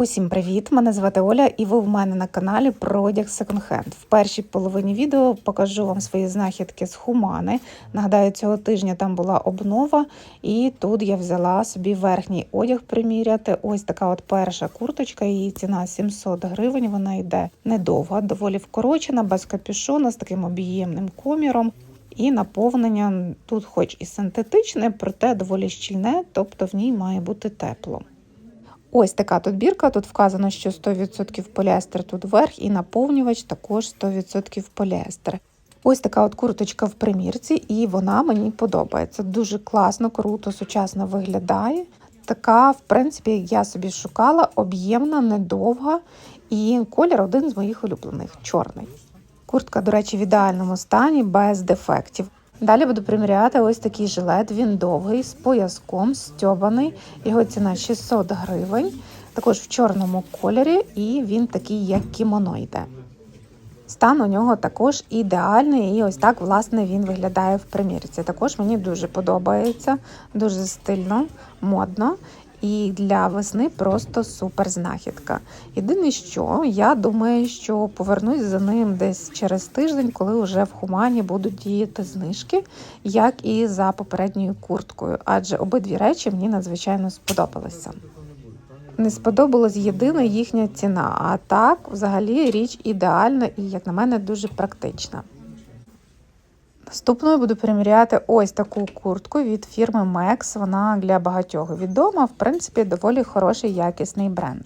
Усім привіт! Мене звати Оля, і ви в мене на каналі про одяг секонд-хенд. В першій половині відео покажу вам свої знахідки з Хумани. Нагадаю, цього тижня там була обнова, і тут я взяла собі верхній одяг приміряти. Ось така от перша курточка, її ціна 700 гривень. Вона йде недовга, доволі вкорочена, без капюшона, з таким об'ємним коміром. І наповнення тут, хоч і синтетичне, проте доволі щільне, тобто в ній має бути тепло. Ось така тут бірка. Тут вказано, що 100% поліестер тут вверх, і наповнювач також 100% поліестер. Ось така от курточка в примірці, і вона мені подобається. Дуже класно, круто, сучасно виглядає. Така, в принципі, як я собі шукала, об'ємна, недовга, і колір один з моїх улюблених чорний. Куртка, до речі, в ідеальному стані, без дефектів. Далі буду приміряти ось такий жилет. Він довгий, з пояском, стьобаний. Його ціна 600 гривень, також в чорному кольорі, і він такий, як кімоно йде. Стан у нього також ідеальний, і ось так, власне, він виглядає в примірці. Також мені дуже подобається, дуже стильно, модно. І для весни просто супер знахідка. Єдине, що я думаю, що повернусь за ним десь через тиждень, коли вже в Хумані будуть діяти знижки, як і за попередньою курткою, адже обидві речі мені надзвичайно сподобалися. Не сподобалась єдина їхня ціна, а так, взагалі, річ ідеальна і, як на мене, дуже практична. Наступною буду приміряти ось таку куртку від фірми Mex. Вона для багатьох відома, в принципі, доволі хороший якісний бренд.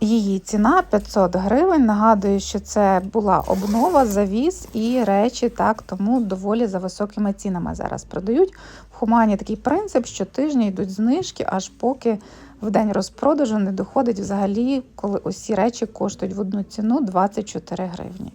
Її ціна 500 гривень. Нагадую, що це була обнова, завіс і речі, так, тому доволі за високими цінами зараз продають. В Хумані такий принцип, що тижні йдуть знижки, аж поки в день розпродажу не доходить взагалі, коли усі речі коштують в одну ціну 24 гривні.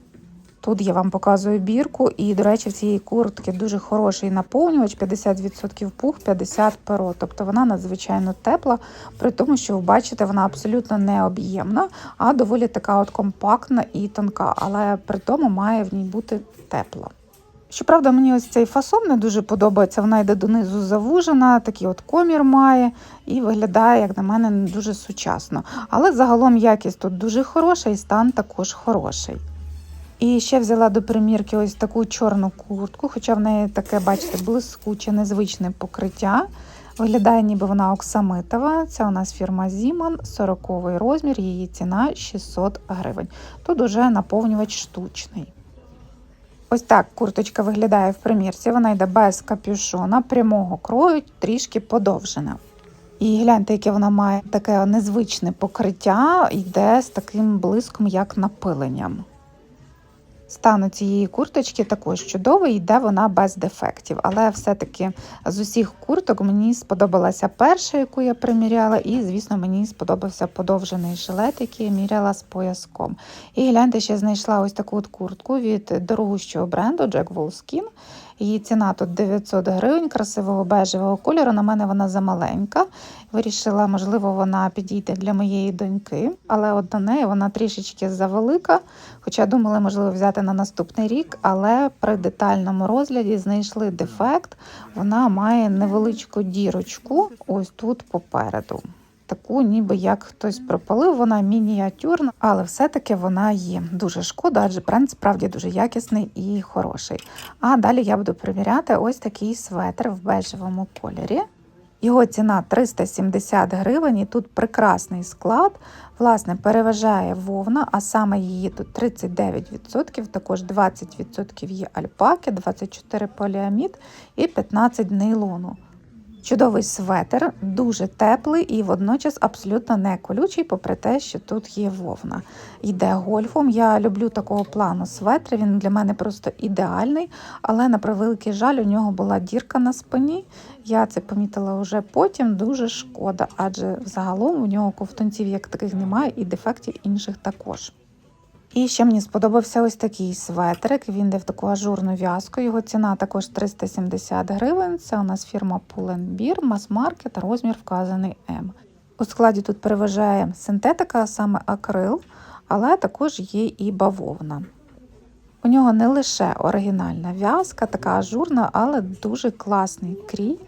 Тут я вам показую бірку, і, до речі, в цієї куртки дуже хороший наповнювач, 50% пух, 50 перо. Тобто вона надзвичайно тепла, при тому, що ви бачите, вона абсолютно не об'ємна, а доволі така от компактна і тонка, але при тому має в ній бути тепла. Щоправда, мені ось цей фасон не дуже подобається. Вона йде донизу завужена, такий от комір має і виглядає, як на мене, не дуже сучасно. Але загалом якість тут дуже хороша і стан також хороший. І ще взяла до примірки ось таку чорну куртку, хоча в неї таке, бачите, блискуче, незвичне покриття. Виглядає, ніби вона оксамитова. Це у нас фірма Зіман, 40 розмір, її ціна 600 гривень. Тут уже наповнювач штучний. Ось так курточка виглядає в примірці. Вона йде без капюшона, прямого крою, трішки подовжена. І гляньте, яке вона має таке незвичне покриття, йде з таким блиском, як напиленням. Стан цієї курточки також чудовий, йде вона без дефектів. Але все-таки з усіх курток мені сподобалася перша, яку я приміряла, і, звісно, мені сподобався подовжений жилет, який я міряла з пояском. І гляньте, ще знайшла ось таку от куртку від дорогущого бренду Jack Wolfskin. Її ціна тут 900 гривень, красивого бежевого кольору. На мене вона замаленька. Вирішила, можливо, вона підійде для моєї доньки, але от на неї вона трішечки завелика. Хоча думали, можливо, взяти на наступний рік, але при детальному розгляді знайшли дефект. Вона має невеличку дірочку ось тут попереду. Таку, ніби як хтось пропалив, вона мініатюрна, але все-таки вона є. Дуже шкода, адже бренд справді дуже якісний і хороший. А далі я буду перевіряти ось такий светр в бежевому кольорі. Його ціна 370 гривень, і тут прекрасний склад. Власне, переважає вовна, а саме її тут 39%, також 20% є альпаки, 24 поліамід і 15 нейлону. Чудовий светр, дуже теплий і водночас абсолютно не колючий, попри те, що тут є вовна. Йде гольфом. Я люблю такого плану светри, він для мене просто ідеальний, але на превеликий жаль, у нього була дірка на спині. Я це помітила вже потім. Дуже шкода, адже загалом у нього ковтунців як таких немає, і дефектів інших також. І ще мені сподобався ось такий светрик. Він йде в таку ажурну в'язку. Його ціна також 370 гривень. Це у нас фірма Pull&Bear, мас-маркет, розмір вказаний М. У складі тут переважає синтетика, а саме акрил, але також є і бавовна. У нього не лише оригінальна в'язка, така ажурна, але дуже класний крій.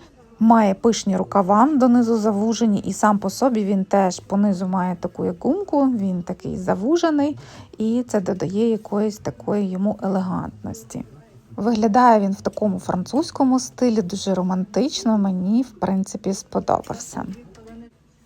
Має пишні рукава донизу завужені, і сам по собі він теж понизу має таку як гумку, він такий завужений, і це додає якоїсь такої йому елегантності. Виглядає він в такому французькому стилі, дуже романтично. Мені, в принципі, сподобався.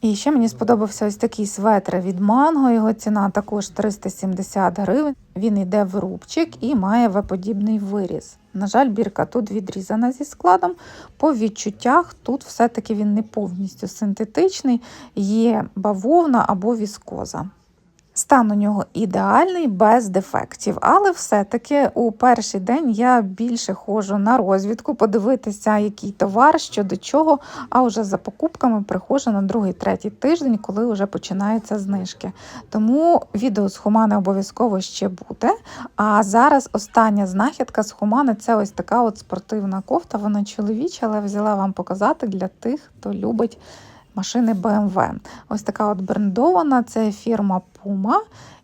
І ще мені сподобався ось такий светр від манго. Його ціна також 370 гривень. Він йде в рубчик і має В-подібний виріз. На жаль, бірка тут відрізана зі складом. По відчуттях тут все-таки він не повністю синтетичний, є бавовна або віскоза. Стан у нього ідеальний, без дефектів, але все-таки у перший день я більше ходжу на розвідку, подивитися, який товар, що до чого, а вже за покупками приходжу на другий, третій тиждень, коли вже починаються знижки. Тому відео з Хумани обов'язково ще буде. А зараз остання знахідка з Хумани це ось така от спортивна кофта. Вона чоловіча, але взяла вам показати для тих, хто любить машини BMW. Ось така от брендована, це фірма Puma.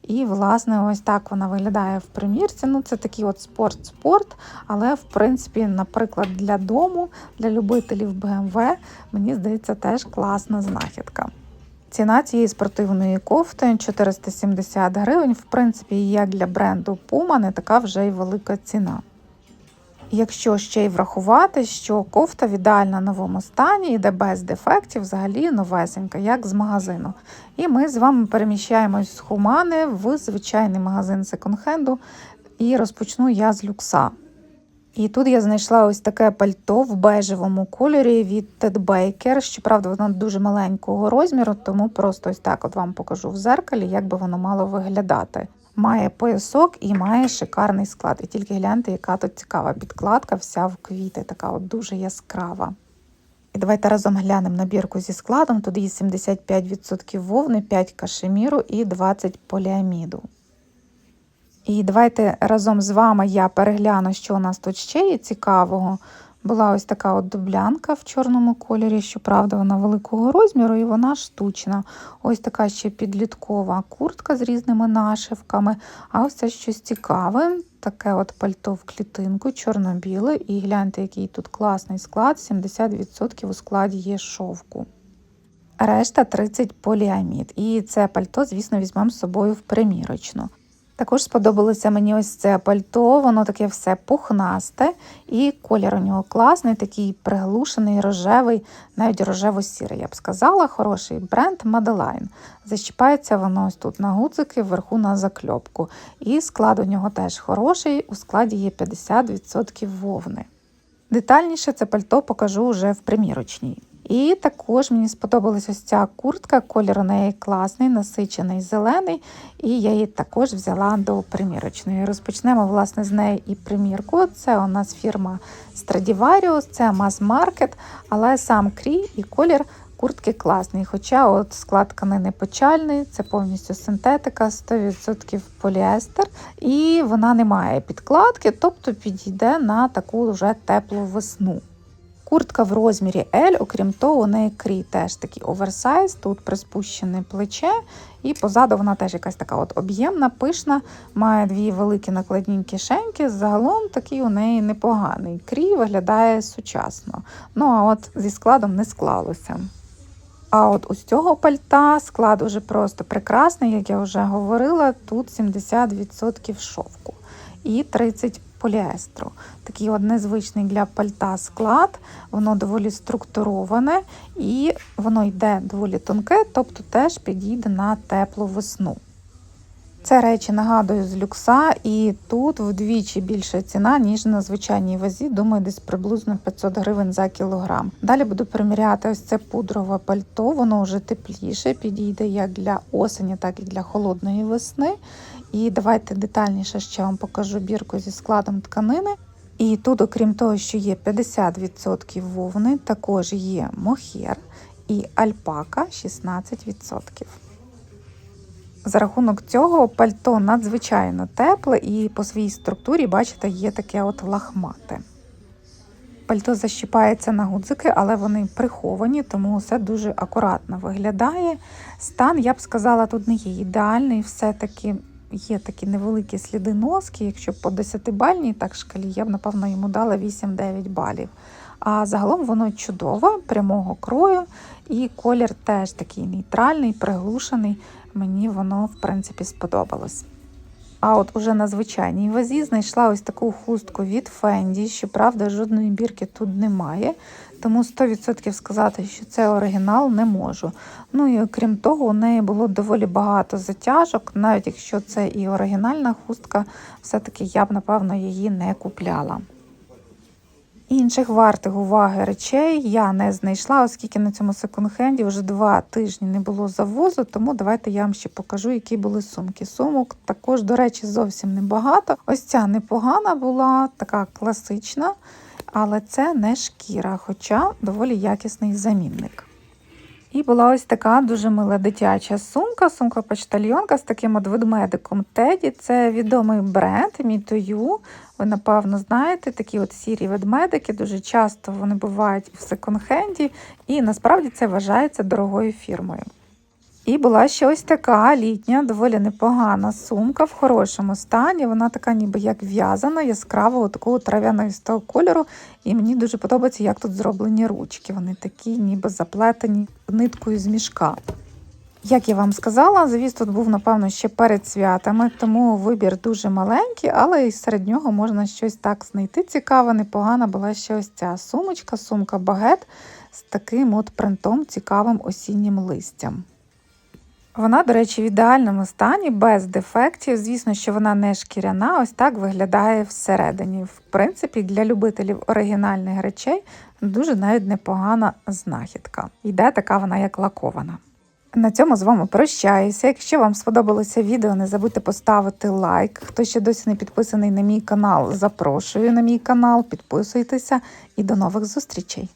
І, власне, ось так вона виглядає в примірці. Ну, це такий от спорт-спорт, але, в принципі, наприклад, для дому, для любителів BMW, мені здається, теж класна знахідка. Ціна цієї спортивної кофти 470 гривень. В принципі, як для бренду Puma, не така вже й велика ціна. Якщо ще й врахувати, що кофта в ідеально новому стані, йде без дефектів, взагалі новесенька, як з магазину. І ми з вами переміщаємось з Хумани в звичайний магазин секонд-хенду. І розпочну я з люкса. І тут я знайшла ось таке пальто в бежевому кольорі від Ted Baker. Щоправда, воно дуже маленького розміру, тому просто ось так от вам покажу в зеркалі, як би воно мало виглядати. Має поясок і має шикарний склад. І тільки гляньте, яка тут цікава підкладка, вся в квіти, така от дуже яскрава. І давайте разом глянемо набірку зі складом. Тут є 75% вовни, 5 кашеміру і 20 поліаміду. І давайте разом з вами я перегляну, що у нас тут ще є цікавого. Була ось така от дублянка в чорному кольорі, щоправда, вона великого розміру і вона штучна. Ось така ще підліткова куртка з різними нашивками. А ось це щось цікаве. Таке от пальто в клітинку, чорно-біле. І гляньте, який тут класний склад. 70% у складі є шовку. Решта 30 поліамід. І це пальто, звісно, візьмемо з собою в примірочну. Також сподобалося мені ось це пальто, воно таке все пухнасте, і колір у нього класний, такий приглушений, рожевий, навіть рожево-сірий, я б сказала, хороший бренд Madeline. Защіпається воно ось тут на гудзики, вверху на закльопку. І склад у нього теж хороший, у складі є 50% вовни. Детальніше це пальто покажу вже в примірочній. І також мені сподобалась ось ця куртка, колір у неї класний, насичений зелений, і я її також взяла до примірочної. Розпочнемо власне з неї і примірку. Це у нас фірма Stradivarius, це мас-маркет, але сам крій і колір куртки класний. Хоча от склад тканини печальний, це повністю синтетика, 100% поліестер, і вона не має підкладки, тобто підійде на таку вже теплу весну. Куртка в розмірі L, окрім того, у неї крій теж такий оверсайз, тут приспущене плече, і позаду вона теж якась така от об'ємна, пишна, має дві великі накладні кишеньки. Загалом такий у неї непоганий. Крій виглядає сучасно. Ну а от зі складом не склалося. А от ось цього пальта склад уже просто прекрасний, як я вже говорила, тут 70% шовку і 30% поліестру. Такий от незвичний для пальта склад, воно доволі структуроване і воно йде доволі тонке, тобто теж підійде на теплу весну. Це речі нагадую з люкса, і тут вдвічі більша ціна, ніж на звичайній вазі. Думаю, десь приблизно 500 гривень за кілограм. Далі буду приміряти ось це пудрове пальто, воно вже тепліше, підійде як для осені, так і для холодної весни. І давайте детальніше ще вам покажу бірку зі складом тканини. І тут, окрім того, що є 50% вовни, також є мохер і альпака 16%. За рахунок цього пальто надзвичайно тепле і по своїй структурі, бачите, є таке от лахмате. Пальто защіпається на гудзики, але вони приховані, тому все дуже акуратно виглядає. Стан, я б сказала, тут не є ідеальний, все-таки є такі невеликі сліди носки. Якщо по 10-бальній так шкалі, я б, напевно, йому дала 8-9 балів. А загалом воно чудове, прямого крою, і колір теж такий нейтральний, приглушений. Мені воно, в принципі, сподобалось. А от уже на звичайній вазі знайшла ось таку хустку від Fendi. Щоправда, жодної бірки тут немає, тому 100% сказати, що це оригінал, не можу. Ну і окрім того, у неї було доволі багато затяжок, навіть якщо це і оригінальна хустка, все-таки я б, напевно, її не купляла. Інших вартих уваги речей я не знайшла, оскільки на цьому секонд-хенді вже два тижні не було завозу, тому давайте я вам ще покажу, які були сумки. Сумок також, до речі, зовсім небагато. Ось ця непогана була, така класична, але це не шкіра, хоча доволі якісний замінник. І була ось така дуже мила дитяча сумка, сумка-почтальйонка з таким от ведмедиком Теді. Це відомий бренд Мітою. Ви, напевно, знаєте, такі от сірі ведмедики. Дуже часто вони бувають в секонд-хенді, і насправді це вважається дорогою фірмою. І була ще ось така літня, доволі непогана сумка в хорошому стані. Вона така ніби як в'язана, яскравого такого трав'янистого кольору. І мені дуже подобається, як тут зроблені ручки. Вони такі, ніби заплетені ниткою з мішка. Як я вам сказала, завіс тут був, напевно, ще перед святами, тому вибір дуже маленький, але і серед нього можна щось так знайти. Цікаве, непогана була ще ось ця сумочка, сумка багет з таким от принтом цікавим осіннім листям. Вона, до речі, в ідеальному стані, без дефектів. Звісно, що вона не шкіряна, ось так виглядає всередині. В принципі, для любителів оригінальних речей дуже навіть непогана знахідка. Йде така вона, як лакована. На цьому з вами прощаюся. Якщо вам сподобалося відео, не забудьте поставити лайк. Хто ще досі не підписаний на мій канал, запрошую на мій канал, підписуйтеся і до нових зустрічей!